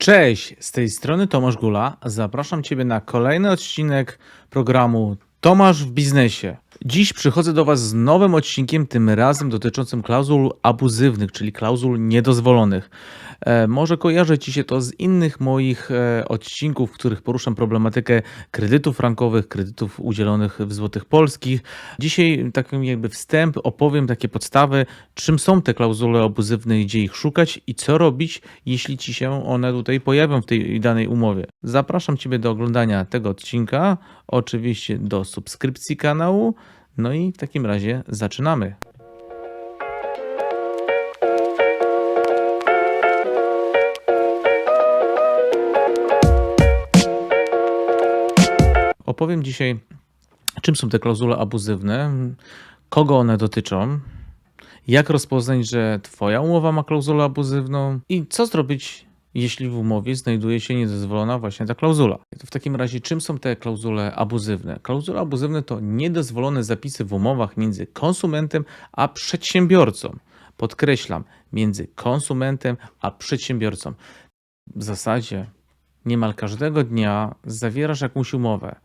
Cześć, z tej strony Tomasz Gula. Zapraszam Ciebie na kolejny odcinek programu Tomasz w biznesie. Dziś przychodzę do Was z nowym odcinkiem, tym razem dotyczącym klauzul abuzywnych, czyli klauzul niedozwolonych. E, może kojarzy Ci się to z innych moich e, odcinków, w których poruszam problematykę kredytów frankowych, kredytów udzielonych w złotych polskich. Dzisiaj takim jakby wstęp opowiem takie podstawy, czym są te klauzule abuzywne, gdzie ich szukać i co robić, jeśli Ci się one tutaj pojawią w tej danej umowie. Zapraszam Ciebie do oglądania tego odcinka, oczywiście do subskrypcji kanału. No i w takim razie zaczynamy. Opowiem dzisiaj, czym są te klauzule abuzywne, kogo one dotyczą, jak rozpoznać, że Twoja umowa ma klauzulę abuzywną i co zrobić, jeśli w umowie znajduje się niedozwolona właśnie ta klauzula. To w takim razie, czym są te klauzule abuzywne? Klauzule abuzywne to niedozwolone zapisy w umowach między konsumentem a przedsiębiorcą. Podkreślam, między konsumentem a przedsiębiorcą. W zasadzie niemal każdego dnia zawierasz jakąś umowę.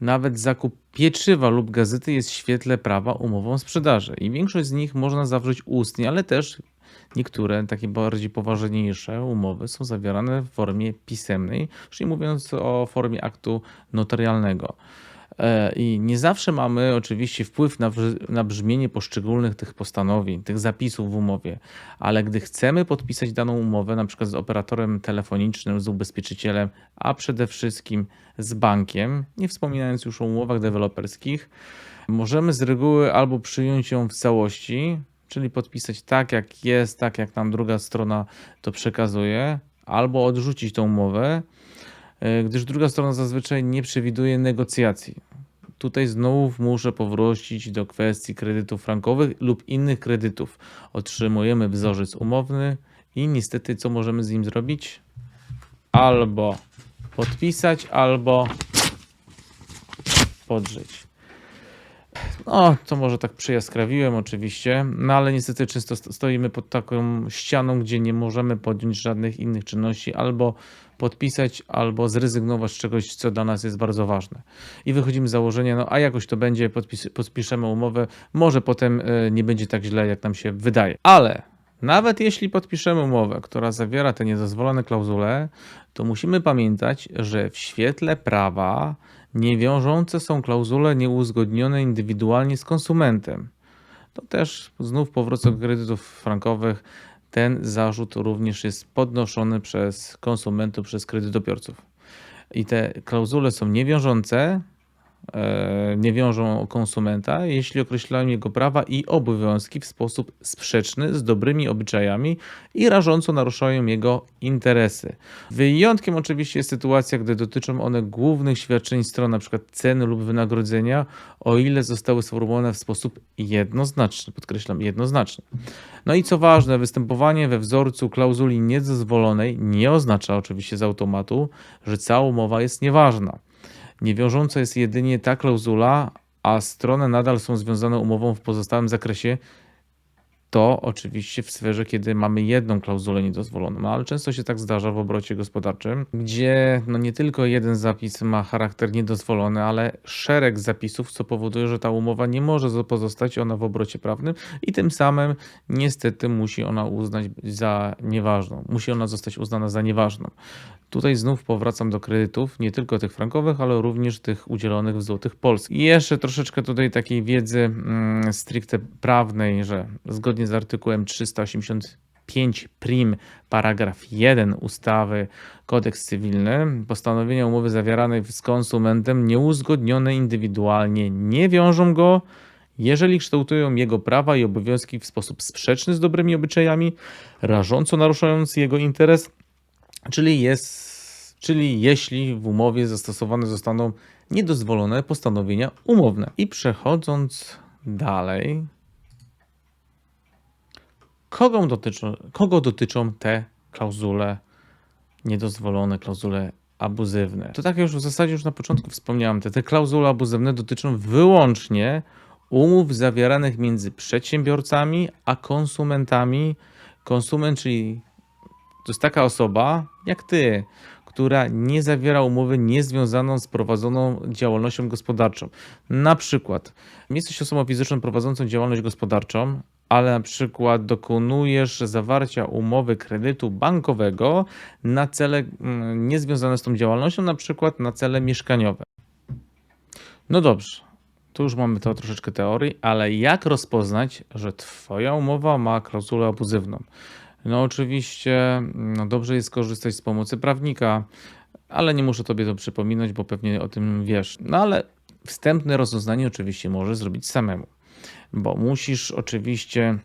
Nawet zakup pieczywa lub gazety jest w świetle prawa umową sprzedaży i większość z nich można zawrzeć ustnie, ale też niektóre takie bardziej poważniejsze umowy są zawierane w formie pisemnej, czyli mówiąc o formie aktu notarialnego. E, I nie zawsze mamy oczywiście wpływ na, na brzmienie poszczególnych tych postanowień, tych zapisów w umowie, ale gdy chcemy podpisać daną umowę, na przykład z operatorem telefonicznym, z ubezpieczycielem, a przede wszystkim z bankiem, nie wspominając już o umowach deweloperskich, możemy z reguły albo przyjąć ją w całości, czyli podpisać tak, jak jest, tak jak nam druga strona to przekazuje, albo odrzucić tą umowę, e, gdyż druga strona zazwyczaj nie przewiduje negocjacji. Tutaj znów muszę powrócić do kwestii kredytów frankowych lub innych kredytów. Otrzymujemy wzorzec umowny i niestety co możemy z nim zrobić? Albo podpisać, albo podrzeć. No, to może tak przyjaskrawiłem oczywiście, no ale niestety często sto- stoimy pod taką ścianą, gdzie nie możemy podjąć żadnych innych czynności, albo podpisać, albo zrezygnować z czegoś, co dla nas jest bardzo ważne. I wychodzimy z założenia, no a jakoś to będzie, podpis, podpiszemy umowę, może potem e, nie będzie tak źle, jak nam się wydaje. Ale nawet jeśli podpiszemy umowę, która zawiera te niedozwolone klauzule, to musimy pamiętać, że w świetle prawa niewiążące są klauzule nieuzgodnione indywidualnie z konsumentem. To też znów powrócę do kredytów frankowych. Ten zarzut również jest podnoszony przez konsumentów, przez kredytobiorców. I te klauzule są niewiążące, nie wiążą konsumenta, jeśli określają jego prawa i obowiązki w sposób sprzeczny z dobrymi obyczajami i rażąco naruszają jego interesy. Wyjątkiem oczywiście jest sytuacja, gdy dotyczą one głównych świadczeń stron, np. ceny lub wynagrodzenia, o ile zostały sformułowane w sposób jednoznaczny, podkreślam jednoznaczny. No i co ważne, występowanie we wzorcu klauzuli niedozwolonej nie oznacza oczywiście z automatu, że cała umowa jest nieważna. Niewiążąca jest jedynie ta klauzula, a strony nadal są związane umową w pozostałym zakresie. To oczywiście w sferze, kiedy mamy jedną klauzulę niedozwoloną, no, ale często się tak zdarza w obrocie gospodarczym, gdzie no nie tylko jeden zapis ma charakter niedozwolony, ale szereg zapisów, co powoduje, że ta umowa nie może pozostać ona w obrocie prawnym i tym samym niestety musi ona uznać za nieważną. Musi ona zostać uznana za nieważną. Tutaj znów powracam do kredytów, nie tylko tych frankowych, ale również tych udzielonych w złotych polskich. I jeszcze troszeczkę tutaj takiej wiedzy mm, stricte prawnej, że zgodnie z artykułem 385 prim paragraf 1 ustawy Kodeks Cywilny postanowienia umowy zawieranej z konsumentem nieuzgodnione indywidualnie nie wiążą go, jeżeli kształtują jego prawa i obowiązki w sposób sprzeczny z dobrymi obyczajami, rażąco naruszając jego interes Czyli jest, czyli jeśli w umowie zastosowane zostaną niedozwolone postanowienia umowne. I przechodząc dalej, kogo dotyczą, kogo dotyczą te klauzule niedozwolone, klauzule abuzywne? To tak jak już w zasadzie już na początku wspomniałem, te, te klauzule abuzywne dotyczą wyłącznie umów zawieranych między przedsiębiorcami a konsumentami. Konsument, czyli To jest taka osoba jak ty, która nie zawiera umowy niezwiązaną z prowadzoną działalnością gospodarczą. Na przykład, jesteś osobą fizyczną prowadzącą działalność gospodarczą, ale na przykład dokonujesz zawarcia umowy kredytu bankowego na cele mm, niezwiązane z tą działalnością, na przykład na cele mieszkaniowe. No dobrze, tu już mamy to troszeczkę teorii, ale jak rozpoznać, że Twoja umowa ma klauzulę abuzywną? No oczywiście, no dobrze jest korzystać z pomocy prawnika, ale nie muszę Tobie to przypominać, bo pewnie o tym wiesz. No ale wstępne rozeznanie oczywiście możesz zrobić samemu, bo musisz oczywiście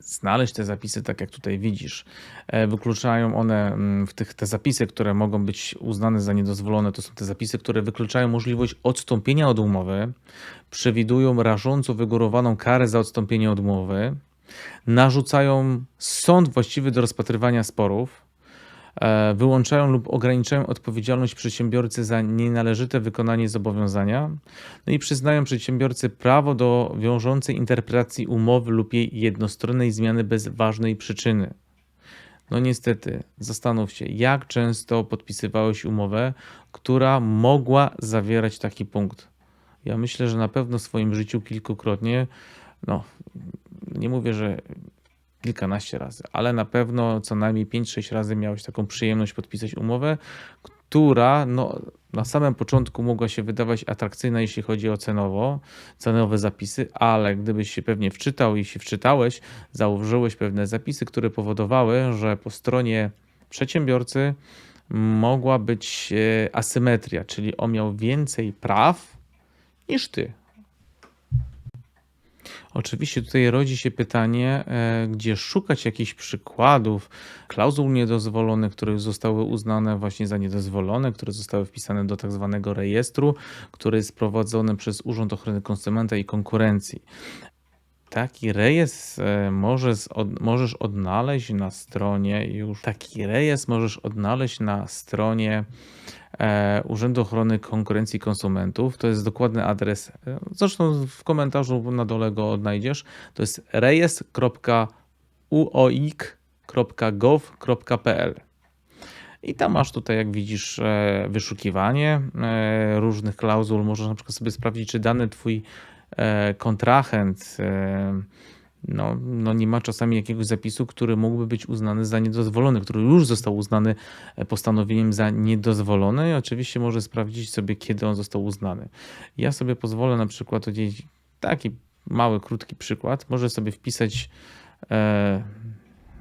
znaleźć te zapisy, tak jak tutaj widzisz. E, Wykluczają one mm, w tych te zapisy, które mogą być uznane za niedozwolone, to są te zapisy, które wykluczają możliwość odstąpienia od umowy, przewidują rażąco wygórowaną karę za odstąpienie od umowy, narzucają sąd właściwy do rozpatrywania sporów, e, wyłączają lub ograniczają odpowiedzialność przedsiębiorcy za nienależyte wykonanie zobowiązania, no i przyznają przedsiębiorcy prawo do wiążącej interpretacji umowy lub jej jednostronnej zmiany bez ważnej przyczyny. No niestety, zastanów się, jak często podpisywałeś umowę, która mogła zawierać taki punkt. Ja myślę, że na pewno w swoim życiu kilkukrotnie, no nie mówię, że kilkanaście razy, ale na pewno co najmniej 5-6 razy miałeś taką przyjemność podpisać umowę, która no, na samym początku mogła się wydawać atrakcyjna, jeśli chodzi o cenowo, cenowe zapisy, ale gdybyś się pewnie wczytał i się wczytałeś, zauważyłeś pewne zapisy, które powodowały, że po stronie przedsiębiorcy mogła być e, asymetria, czyli on miał więcej praw niż ty. Oczywiście tutaj rodzi się pytanie, e, gdzie szukać jakichś przykładów klauzul niedozwolonych, które zostały uznane właśnie za niedozwolone, które zostały wpisane do tak zwanego rejestru, który jest prowadzony przez Urząd Ochrony Konsumenta i Konkurencji. Taki rejestr e, możesz, od, możesz odnaleźć na stronie już. Taki rejestr możesz odnaleźć na stronie e, Urzędu Ochrony Konkurencji Konsumentów. To jest dokładny adres. e, Zresztą w komentarzu na dole go odnajdziesz. To jest rejestr.uoik.gov.pl. I tam masz tutaj, jak widzisz, wyszukiwanie różnych klauzul. Możesz na przykład sobie sprawdzić, czy dany twój kontrahent e, no, no nie ma czasami jakiegoś zapisu, który mógłby być uznany za niedozwolony, który już został uznany e, postanowieniem za niedozwolony. I oczywiście może sprawdzić sobie, kiedy on został uznany. Ja sobie pozwolę na przykład udzielić taki mały, krótki przykład. Może sobie wpisać e,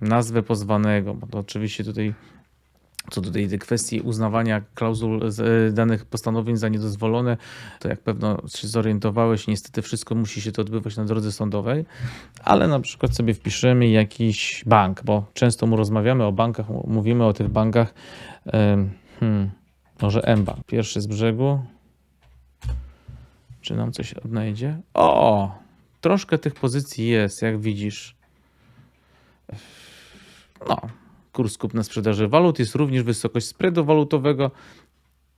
nazwę pozwanego, bo to oczywiście tutaj co do tej kwestii uznawania klauzul e, danych postanowień za niedozwolone, to jak pewno się zorientowałeś, niestety wszystko musi się to odbywać na drodze sądowej, ale na przykład sobie wpiszemy jakiś bank, bo często mu rozmawiamy o bankach, mówimy o tych bankach. Hmm, może mBank, pierwszy z brzegu. Czy nam coś odnajdzie? O! Troszkę tych pozycji jest, jak widzisz. No, kurs kupna sprzedaży walut jest również wysokość spreadu walutowego.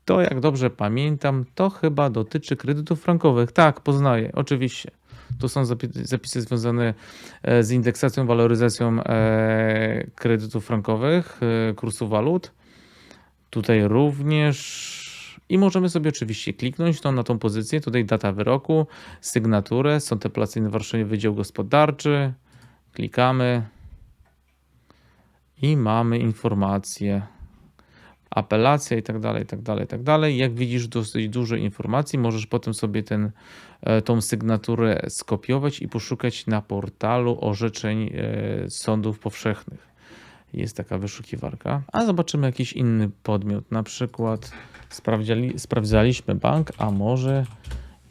To, jak dobrze pamiętam, to chyba dotyczy kredytów frankowych. Tak, poznaję, oczywiście. To są zapi- zapisy związane e, z indeksacją, waloryzacją e, kredytów frankowych, e, kursu walut. Tutaj również. I możemy sobie oczywiście kliknąć to na tą pozycję. Tutaj data wyroku, sygnaturę, sąd apelacyjny Warszawie Wydział Gospodarczy. Klikamy i mamy informację, apelacja i tak dalej, i tak dalej, i tak dalej. Jak widzisz dosyć dużo informacji, możesz potem sobie ten, e, tą sygnaturę skopiować i poszukać na portalu orzeczeń e, sądów powszechnych. Jest taka wyszukiwarka. A zobaczymy jakiś inny podmiot, na przykład sprawdzali, sprawdzaliśmy bank, a może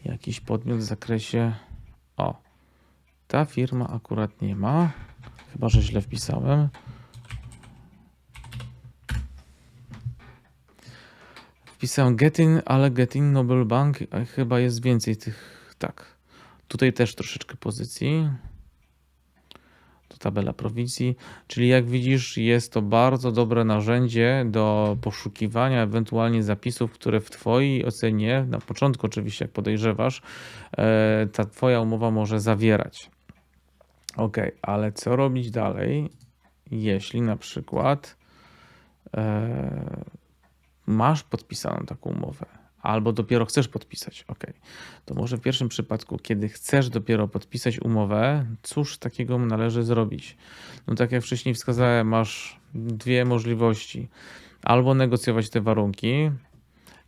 jakiś podmiot w zakresie, o, ta firma akurat nie ma, chyba że źle wpisałem. Wpisałem Getin, ale Getin Nobel Bank a chyba jest więcej tych. Tak. Tutaj też troszeczkę pozycji. To tabela prowizji. Czyli jak widzisz, jest to bardzo dobre narzędzie do poszukiwania ewentualnie zapisów, które w Twojej ocenie, na początku oczywiście, jak podejrzewasz, e, ta Twoja umowa może zawierać. Ok, ale co robić dalej, jeśli na przykład e, masz podpisaną taką umowę, albo dopiero chcesz podpisać, ok, to może w pierwszym przypadku, kiedy chcesz dopiero podpisać umowę, cóż takiego należy zrobić? No tak jak wcześniej wskazałem, masz dwie możliwości. Albo negocjować te warunki,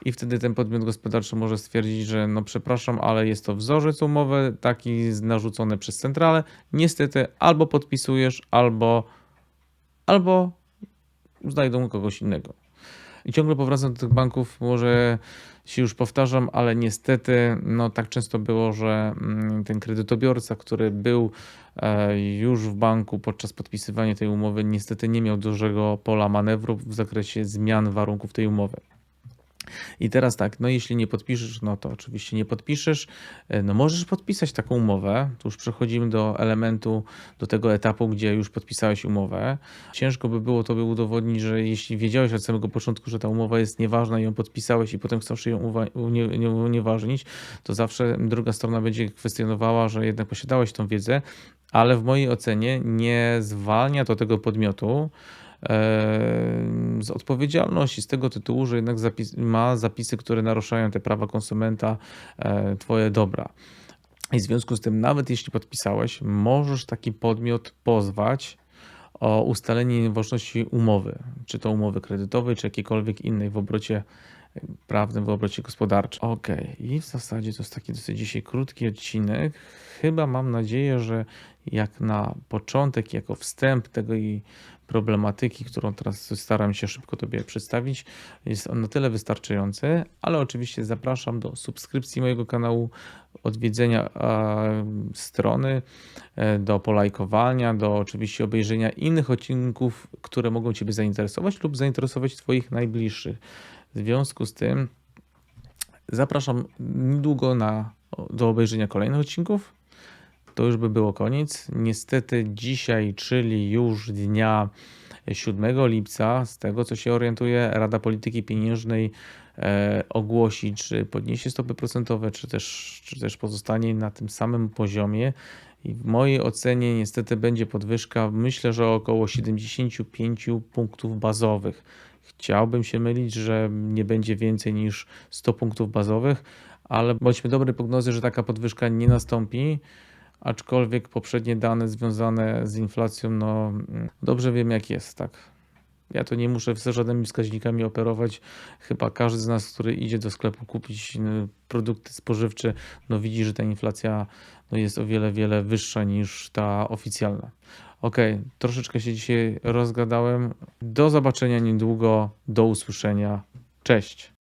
i wtedy ten podmiot gospodarczy może stwierdzić, że no przepraszam, ale jest to wzorzec umowy, taki narzucony przez centralę. Niestety albo podpisujesz, albo, albo znajdą kogoś innego. I ciągle powracam do tych banków, może się już powtarzam, ale niestety no tak często było, że mm, ten kredytobiorca, który był e, już w banku podczas podpisywania tej umowy, niestety nie miał dużego pola manewru w zakresie zmian warunków tej umowy. I teraz tak, no jeśli nie podpiszesz, no to oczywiście nie podpiszesz. E, No możesz podpisać taką umowę. Tu już przechodzimy do elementu, do tego etapu, gdzie już podpisałeś umowę. Ciężko by było tobie udowodnić, że jeśli wiedziałeś od samego początku, że ta umowa jest nieważna i ją podpisałeś i potem chcesz ją unieważnić, to zawsze druga strona będzie kwestionowała, że jednak posiadałeś tą wiedzę, ale w mojej ocenie nie zwalnia to tego podmiotu z odpowiedzialności z tego tytułu, że jednak zapis, ma zapisy, które naruszają te prawa konsumenta, e, twoje dobra. I w związku z tym, nawet jeśli podpisałeś, możesz taki podmiot pozwać o ustalenie nieważności umowy, czy to umowy kredytowej, czy jakiejkolwiek innej w obrocie prawnym, w obrocie gospodarczym. Ok, i w zasadzie to jest taki dosyć dzisiaj krótki odcinek. Chyba mam nadzieję, że jak na początek, jako wstęp tego i problematyki, którą teraz staram się szybko Tobie przedstawić, jest on na tyle wystarczający, ale oczywiście zapraszam do subskrypcji mojego kanału, odwiedzenia strony, e, do polajkowania, do oczywiście obejrzenia innych odcinków, które mogą Ciebie zainteresować lub zainteresować Twoich najbliższych. W związku z tym zapraszam niedługo na, do obejrzenia kolejnych odcinków. To już by było koniec. Niestety dzisiaj, czyli już dnia 7 lipca, z tego co się orientuję, Rada Polityki Pieniężnej e, ogłosi, czy podniesie stopy procentowe, czy też, czy też pozostanie na tym samym poziomie. I w mojej ocenie niestety będzie podwyżka, myślę, że około 75 punktów bazowych. Chciałbym się mylić, że nie będzie więcej niż 100 punktów bazowych, ale bądźmy dobrej prognozy, że taka podwyżka nie nastąpi aczkolwiek poprzednie dane związane z inflacją, no dobrze wiem jak jest, tak. Ja to nie muszę z żadnymi wskaźnikami operować. Chyba każdy z nas, który idzie do sklepu kupić produkty spożywcze, no widzi, że ta inflacja no, jest o wiele, wiele wyższa niż ta oficjalna. Ok, troszeczkę się dzisiaj rozgadałem. Do zobaczenia niedługo, do usłyszenia. Cześć.